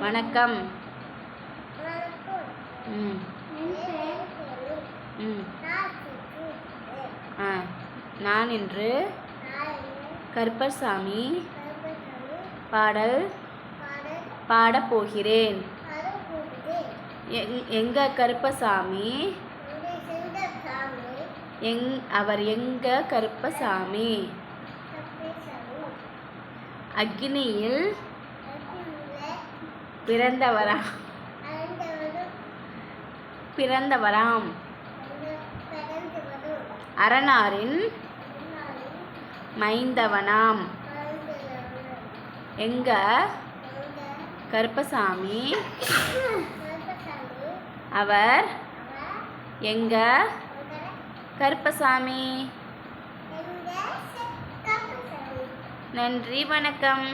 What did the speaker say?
வணக்கம். ம். ம். ஆ நான் இன்று கருப்பசாமி பாடல் பாடப் போகிறேன். எங் எங்க கருப்பசாமி? எங் அவர் எங்க கருப்பசாமி? அக்னியில் பிறந்தவரா பிறந்தவராம். அரணாரின் மைந்தவனாம். எங்க? கருப்பசாமி. அவர் எங்க? கருப்பசாமி. நன்றி வணக்கம்.